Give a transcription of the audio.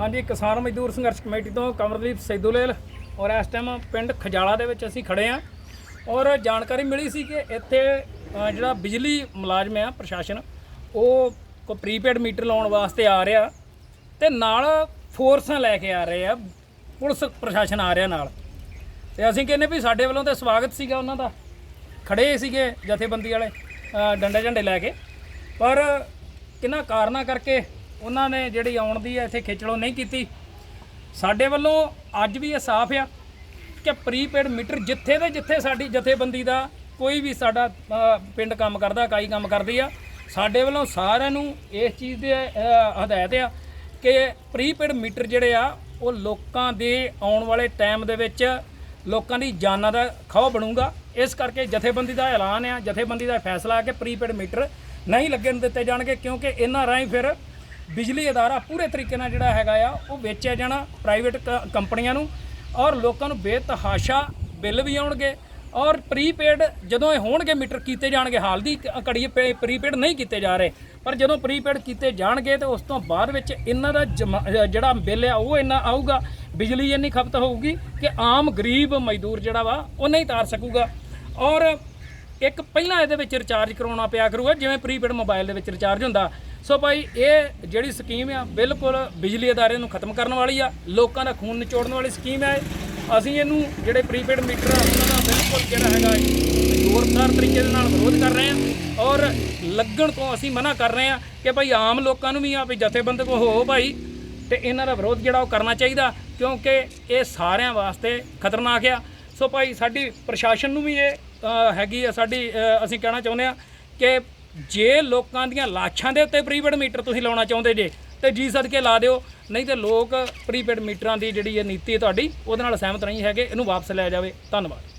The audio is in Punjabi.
ਹਾਂਜੀ, ਕਿਸਾਨ ਮਜ਼ਦੂਰ ਸੰਘਰਸ਼ ਕਮੇਟੀ ਤੋਂ ਕਮਰਦੀਪ ਸੈਦੂਲੇਲ ਔਰ ਇਸ ਟਾਈਮ ਪਿੰਡ ਖਜਾਲਾ ਦੇ ਵਿੱਚ ਅਸੀਂ ਖੜੇ ਆ ਔਰ ਜਾਣਕਾਰੀ ਮਿਲੀ ਸੀ ਕਿ ਇੱਥੇ ਜਿਹੜਾ ਬਿਜਲੀ ਮੁਲਾਜ਼ਮ ਆ ਪ੍ਰਸ਼ਾਸਨ, ਉਹ ਕੋ ਪ੍ਰੀਪੇਡ ਮੀਟਰ ਲਾਉਣ ਵਾਸਤੇ ਆ ਰਿਹਾ ਤੇ ਨਾਲ ਫੋਰਸਾਂ ਲੈ ਕੇ ਆ ਰਹੇ ਆ, ਪੁਲਿਸ ਪ੍ਰਸ਼ਾਸਨ ਆ ਰਿਹਾ ਨਾਲ। ਤੇ ਅਸੀਂ ਕਹਿੰਦੇ ਵੀ ਸਾਡੇ ਵੱਲੋਂ ਤੇ ਸਵਾਗਤ ਸੀਗਾ ਉਹਨਾਂ ਦਾ। ਖੜੇ ਸੀਗੇ ਜਥੇਬੰਦੀ ਵਾਲੇ ਡੰਡੇ ਝੰਡੇ ਲੈ ਕੇ। ਪਰ ਕਿੰਨਾ ਕਾਰਨਾਂ ਕਰਕੇ ਉਹਨਾਂ ਨੇ ਜਿਹੜੀ ਆਉਣ ਦੀ ਹੈ, ਇੱਥੇ ਖੇਚਲੋ ਨਹੀਂ ਕੀਤੀ। ਸਾਡੇ ਵੱਲੋਂ ਅੱਜ ਵੀ ਇਹ ਸਾਫ਼ ਆ ਕਿ ਪ੍ਰੀਪੇਡ ਮੀਟਰ ਜਿੱਥੇ ਦੇ ਜਿੱਥੇ ਸਾਡੀ ਜਥੇਬੰਦੀ ਦਾ ਕੋਈ ਵੀ ਸਾਡਾ ਪਿੰਡ ਕੰਮ ਕਰਦਾ ਇਕਾਈ ਕੰਮ ਕਰਦੀ ਆ, ਸਾਡੇ ਵੱਲੋਂ ਸਾਰਿਆਂ ਨੂੰ ਇਸ ਚੀਜ਼ ਦੇ ਹਦਾਇਤ ਆ ਕਿ ਪ੍ਰੀਪੇਡ ਮੀਟਰ ਜਿਹੜੇ ਆ, ਉਹ ਲੋਕਾਂ ਦੇ ਆਉਣ ਵਾਲੇ ਟਾਈਮ ਦੇ ਵਿੱਚ ਲੋਕਾਂ ਦੀ ਜਾਨਾਂ ਦਾ ਖੌ ਬਣੂਗਾ। ਇਸ ਕਰਕੇ ਜਥੇਬੰਦੀ ਦਾ ਐਲਾਨ ਆ, ਜਥੇਬੰਦੀ ਦਾ ਫੈਸਲਾ ਆ ਕਿ ਪ੍ਰੀਪੇਡ ਮੀਟਰ ਨਹੀਂ ਲੱਗਣ ਦਿੱਤੇ ਜਾਣਗੇ, ਕਿਉਂਕਿ ਇਹਨਾਂ ਰਾਹੀਂ ਫਿਰ ਬਿਜਲੀ ਅਦਾਰਾ ਪੂਰੇ ਤਰੀਕੇ ਨਾਲ ਜਿਹੜਾ ਹੈਗਾ ਆ, ਉਹ ਵੇਚਿਆ ਜਾਣਾ ਪ੍ਰਾਈਵੇਟ ਕੰਪਨੀਆਂ ਨੂੰ ਔਰ ਲੋਕਾਂ ਨੂੰ ਬੇਤਹਾਸ਼ਾ ਬਿੱਲ ਵੀ ਆਉਣਗੇ ਔਰ ਪ੍ਰੀਪੇਡ ਜਦੋਂ ਇਹ ਹੋਣਗੇ ਮੀਟਰ ਕੀਤੇ ਜਾਣਗੇ, ਹਾਲ ਦੀ ਕ- ਘੜੀ ਪ੍ਰੀਪੇਡ ਨਹੀਂ ਕੀਤੇ ਜਾ ਰਹੇ, ਪਰ ਜਦੋਂ ਪ੍ਰੀਪੇਡ ਕੀਤੇ ਜਾਣਗੇ ਤੇ ਉਸ ਤੋਂ ਬਾਅਦ ਵਿੱਚ ਇਹਨਾਂ ਦਾ ਜਮਾ- ਜਿਹੜਾ ਬਿੱਲ ਆ, ਉਹ ਇੰਨਾ ਆਊਗਾ, ਬਿਜਲੀ ਇੰਨੀ ਖਪਤ ਹੋਊਗੀ ਕਿ ਆਮ ਗਰੀਬ ਮਜ਼ਦੂਰ ਜਿਹੜਾ ਵਾ, ਉਹ ਨਹੀਂ ਤਾਰ ਸਕੂਗਾ ਔਰ ਇੱਕ ਪਹਿਲਾਂ ਇਹਦੇ ਵਿੱਚ ਰਿਚਾਰਜ ਕਰਾਉਣਾ ਪਿਆ ਕਰੂਗਾ, ਜਿਵੇਂ ਪ੍ਰੀਪੇਡ ਮੋਬਾਈਲ ਦੇ ਵਿੱਚ ਰਿਚਾਰਜ ਹੁੰਦਾ। ਸੋ ਭਾਈ, ਇਹ ਜਿਹੜੀ ਸਕੀਮ ਆ, ਬਿਲਕੁਲ ਬਿਜਲੀ ਅਦਾਰੇ ਨੂੰ ਖਤਮ ਕਰਨ ਵਾਲੀ ਆ, ਲੋਕਾਂ ਦਾ ਖੂਨ ਨਿਚੋੜਨ ਵਾਲੀ ਸਕੀਮ ਹੈ ਇਹ। ਅਸੀਂ ਇਹਨੂੰ ਜਿਹੜੇ ਪ੍ਰੀਪੇਡ ਮੀਟਰ ਆ, ਉਹਨਾਂ ਦਾ ਬਿਲਕੁਲ ਜਿਹੜਾ ਹੈਗਾ ਜ਼ੋਰਦਾਰ ਤਰੀਕੇ ਦੇ ਨਾਲ ਵਿਰੋਧ ਕਰ ਰਹੇ ਆ। ਔਰ ਲੱਗਣ ਤੋਂ ਅਸੀਂ ਮਨਾ ਕਰ ਰਹੇ ਆ ਕਿ ਭਾਈ, ਆਮ ਲੋਕਾਂ ਨੂੰ ਵੀ ਆ, ਵੀ ਜਥੇਬੰਦਕ ਹੋ ਭਾਈ, ਤੇ ਇਹਨਾਂ ਦਾ ਵਿਰੋਧ ਜਿਹੜਾ ਉਹ ਕਰਨਾ ਚਾਹੀਦਾ, ਕਿਉਂਕਿ ਇਹ ਸਾਰਿਆਂ ਵਾਸਤੇ ਖਤਰਨਾਕ ਆ। ਸੋ ਭਾਈ ਸਾਡੀ ਪ੍ਰਸ਼ਾਸਨ ਨੂੰ ਵੀ ਇਹ ਹੈਗੀ ਆ ਸਾਡੀ ਅਸੀਂ ਕਹਿਣਾ ਚਾਹੁੰਦੇ ਆ ਕਿ ਜੇ ਲੋਕਾਂ ਦੀਆਂ ਲਾਸ਼ਾਂ ਦੇ ਉੱਤੇ ਪ੍ਰੀਪੇਡ ਮੀਟਰ ਤੁਸੀਂ ਲਾਉਣਾ ਚਾਹੁੰਦੇ ਜੇ, ਤੇ ਜੀ ਸਦਕੇ ਲਾ ਦਿਓ, ਨਹੀਂ ਤੇ ਲੋਕ ਪ੍ਰੀਪੇਡ ਮੀਟਰਾਂ ਦੀ ਜਿਹੜੀ ਇਹ ਨੀਤੀ ਤੁਹਾਡੀ, ਉਹਦੇ ਨਾਲ ਸਹਿਮਤ ਨਹੀਂ ਹੈਗੇ, ਇਹਨੂੰ ਵਾਪਸ ਲਿਆ ਜਾਵੇ। ਧੰਨਵਾਦ।